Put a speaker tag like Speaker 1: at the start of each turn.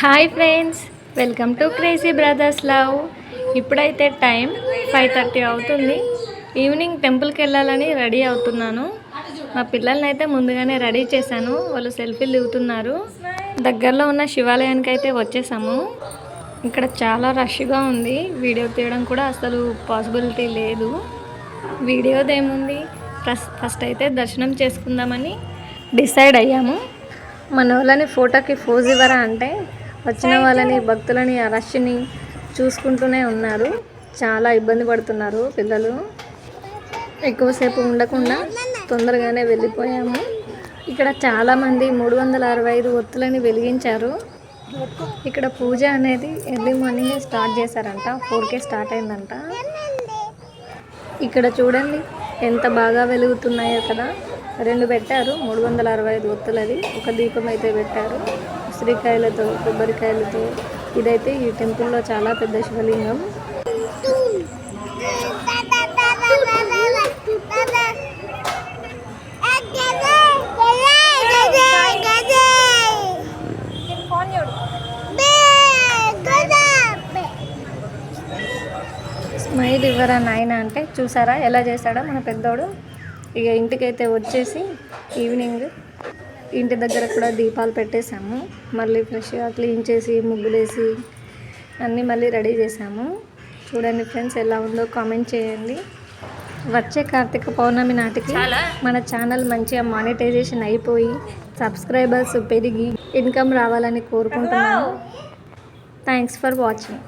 Speaker 1: Hi friends welcome to crazy brothers love. ఇప్పుడైతే time five thirty అవుతుంది. Evening టెంపుల్కి వెళ్ళాలని రెడీ అవుతున్నాను. మా పిల్లల్ని అయితే ముందుగానే రెడీ చేశాను. వాళ్ళు సెల్ఫీలు దిగుతున్నారు. దగ్గరలో ఉన్న శివాలయానికి అయితే వచ్చేసాము. ఇక్కడ చాలా రష్గా ఉంది. వీడియో తీయడం కూడా అసలు పాసిబిలిటీ లేదు. వీడియోదేముంది ఫస్ట్ ఫస్ట్ అయితే దర్శనం చేసుకుందామని డిసైడ్ అయ్యాము. మన వాళ్ళని ఫోటోకి ఫోజ్ ఇవ్వరా అంటే వచ్చిన వాళ్ళని భక్తులని ఆ రష్ని చూసుకుంటూనే ఉన్నారు. చాలా ఇబ్బంది పడుతున్నారు పిల్లలు. ఎక్కువసేపు ఉండకుండా తొందరగానే వెళ్ళిపోయాము. ఇక్కడ చాలామంది మూడు వందల అరవై ఐదు ఒత్తులని వెలిగించారు. ఇక్కడ పూజ అనేది ఎర్లీ మార్నింగే స్టార్ట్ చేశారంట. ఫోర్కే స్టార్ట్ అయిందంట. ఇక్కడ చూడండి ఎంత బాగా వెలుగుతున్నాయో కదా. రెండు పెట్టారు మూడు వందల అరవై ఐదు ఒత్తులది. ఒక దీపం అయితే పెట్టారు. ఉసిరికాయలతో కొబ్బరికాయలతో ఇదైతే ఈ టెంపుల్లో చాలా పెద్ద శివలింగం. స్మైల్ ఇవ్వరా నాయన అంటే చూసారా ఎలా చేశాడో మన పెద్దోడు. ఇక ఇంటికైతే వచ్చేసి ఈవినింగ్ ఇంటి దగ్గర కూడా దీపాలు పెట్టేశాము. మళ్ళీ ఫ్రెష్గా క్లీన్ చేసి ముగ్గులేసి అన్నీ మళ్ళీ రెడీ చేసాము చూడండి ఫ్రెండ్స్ ఎలా ఉందో కామెంట్ చేయండి. వచ్చే కార్తీక పౌర్ణమి నాటికి మన ఛానల్ మంచిగా మానిటైజేషన్ అయిపోయి సబ్స్క్రైబర్స్ పెరిగి ఇన్కమ్ రావాలని కోరుకుంటున్నాను థ్యాంక్స్ ఫర్ వాచింగ్